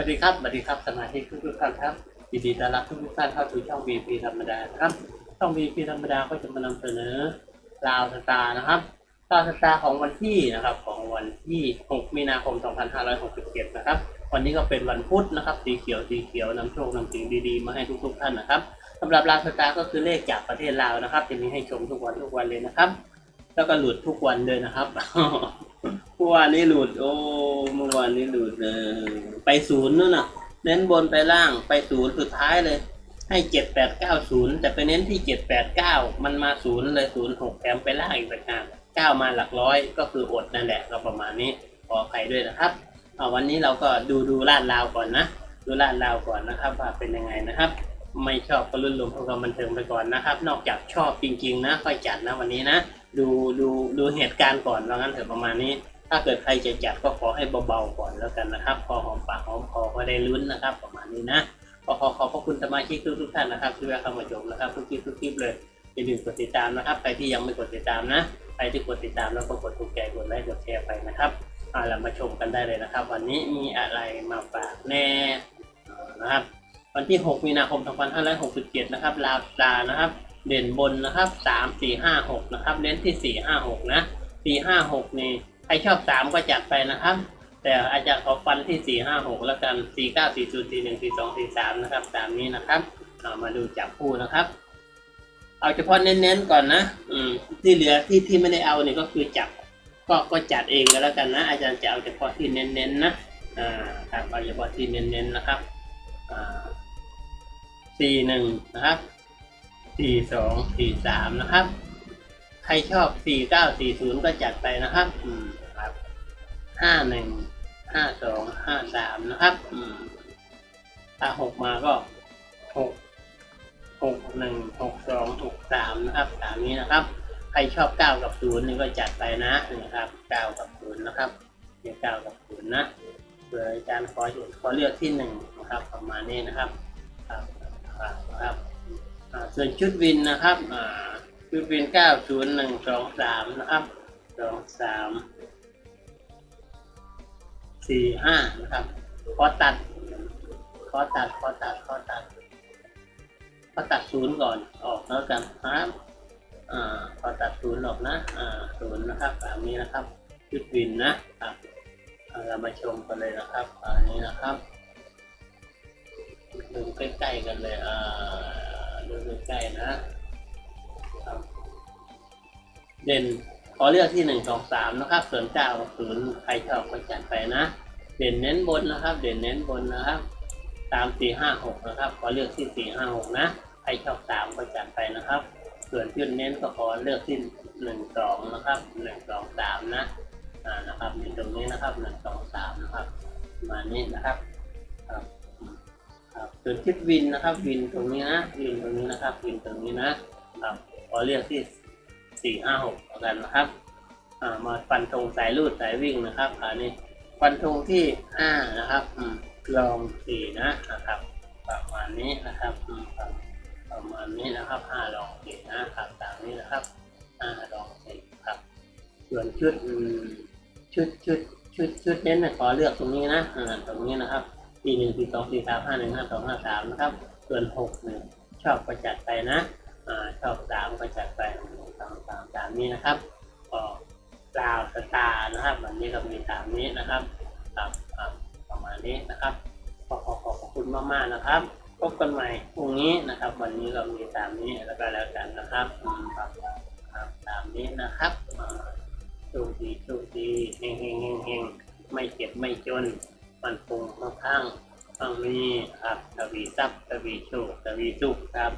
วัสดีครับสวัสดีครับสมาชิกทุกๆท่านครับยินดีต้อนรับทุกๆท่านเข้าสู่ช่อง VP ธรรมดานะครับ ช่อง VP ธรรมดาก็จะมานำเสนอลาวสตาร์นะครับลาวสตาร์ของวันที่นะครับของวันที่ 6 มีนาคม 2567 นะครับ วันนี้ก็เป็นวันพุธนะครับ สีเขียวสีเขียวนำโชคนำสิ่งดีๆ มาให้ทุกๆท่านนะครับสำหรับลาวสตาร์ก็คือเลขจากประเทศลาวนะครับ จะมีให้ชมทุกวันทุกวันเลยนะครับ แล้วก็หลุดทุกวันเลยนะครับเมื่อวานนี้หลุดโอ้ เมื่อวานนี้หลุดเลยไปศูนย์นู่นน่ะ เน้นบนไปล่างไปศูนย์สุดท้ายเลย ให้เจ็ดแปดเก้าศูนย์แต่ไปเน้นที่เจ็ดแปดเก้ามันมาศูนย์เลยศูนย์หกแถมไปล่างอีกต่างหากเก้ามาหลักร้อยก็คืออดนั่นแหละก็ประมาณนี้ขออภัยด้วยนะครับเอาวันนี้เราก็ดูดูลาดราวก่อนนะ ดูลาดราวก่อนนะครับ ว่าเป็นยังไงนะครับ ไม่ชอบก็รุ่นลมพวกเราบันเทิงไปก่อนนะครับ นอกจากชอบจริง ๆ นะค่อยจัดนะวันนี้นะ ดูดูดูเหตุการณ์ก่อนว่างั้นเถอะประมาณนี้ ถ้าเกิดใครจะจัดก็ขอให้เบาๆก่อนแล้วกันนะครับ พอหอมปากหอมคอก็ได้ลุ้นนะครับ ประมาณนี้นะขอขอขอบพระคุณสมาชิกทุกๆท่านนะครับที่แวะเข้ามาชมนะครับทุกคลิปทุกคลิปเลยอย่าลืมกดติดตามนะครับใครที่ยังไม่กดติดตามนะใครที่กดติดตามแล้วก็กดถูกใจกดไลค์กดแชร์ไปนะครับเอาเรามาชมกันได้เลยนะครับ วันนี้มีอะไรมาฝากแน่นะครับ วันที่ 6 มีนาคม 2567 นะครับลาวลานะครับ เด่นบนนะครับ 3 4 5 6 นะครับเน้นที่ 4 5 6 นะ 4 5 6 นี่ ใครชอบ3ก็จัดไปนะครับ แต่อาจารย์ขอฟันที่4 5 6แล้วกัน4 9 4 0 4 1 4 2 4 3นะครับตามนี้นะครับเอามาดูจับคู่นะครับ เอาเฉพาะเน้นๆก่อนนะ อืมที่เหลือที่ที่ไม่ได้เอาเนี่ยก็คือจับ ก็ก็จัดเองก็แล้วกันนะ อาจารย์จะเอาเฉพาะที่เน้นๆนะอ่าครับเอาเฉพาะที่เน้นๆนะครับอ่าสี่หนึ่งนะครับสี่สองสี่สามนะครับ ครชอบสี่เก้าสี่ศูนย์ก็จัดไปนะครับอืมครับห้าหนึ่งห้าสองห้าสามนะครับอืมถ้าหกมาก็หกหกหนึ่งหกสองหกสามนะครับตามนี้นะครับ ใครชอบเก้ากับศูนย์นี่ก็จัดไปนะนี่ครับเก้ากับศูนะครับเนี่ยเก้ากับศูนะเผื่ออาจารย์ขอขอเลือกที่หนึ่งนะครับ ประมาณนี้นะครับครับ ครับครับส่วนชุดวินนะครับอ่า ชุดวินเก้าศูนย์หนึ่งสองสามนะครับสองสามสี่ห้านะครับ ขอตัด ขอตัด ขอตัด ขอตัด ขอตัดศูนย์ก่อน ออกแล้วกันครับอ่าขอตัดศูนย์ออกนะ อ่าศูนย์นะครับตามนี้นะครับชุดวินนะครับเรามาชมกันเลยนะครับ อันนี้นะครับดูใกล้ๆกันเลย อ่าดูใกล้ๆนะ เด่นขอเลือกที่หนึ่งสองสามนะครับส่วนเก้าศูนย์ใครชอบก็จัดไปนะ เด่นเน้นบนนะครับ เด่นเน้นบนนะครับสามสี่ห้าหกนะครับขอเลือกที่สี่ห้าหกนะใครชอบสามก็จัดไปนะครับ ส่วนชุดเน้นก็ขอเลือกที่หนึ่งสองนะครับหนึ่งสองสามนะอ่านะครับในตรงนี้นะครับหนึ่งสองสามนะครับมานี้นะครับครับครับส่วนทิศวินนะครับ วินตรงนี้นะวินตรงนี้นะครับวินตรงนี้นะครับขอเรียกที่ สี่ห้าหกกันนะครับอ่ามาฟันธงสายลูดสายวิ่งนะครับอันนี้ฟันธงที่ห้านะครับอืมลองสี่นะนะครับประมาณนี้นะครับอืมประมาณนี้นะครับห้าลองสี่นะครับตามนี้นะครับห้าลองสี่ครับส่วนชุดอืมชุดชุดชุดชุดเน้นนะขอเลือกตรงนี้นะอ่าตรงนี้นะครับสี่หนึ่งสี่สองสี่สามห้าหนึ่งห้าสองห้าสามนะครับ ส่วนหกหนึ่งชอบก็จัดไปนะอ่าชอบสามก็จัดไป นี้นะครับก็ดาวสตานะครับวันนี้ก็มีสามนี้นะครับครับครับประมาณนี้นะครับขอขอขอบคุณมากๆนะครับพบกันใหม่พรุ่งนี้นะครับ วันนี้เรามีตามนี้แล้วก็แล้วกันนะครับอืมครับบตามนี้นะครับโชคดีโชคดีเฮงเฮงเฮงเฮงไม่เจ็บไม่จนมันคงค่อนข้างต้องมีครับทวีทรัพย์ทวีโชคทวีสุขครับ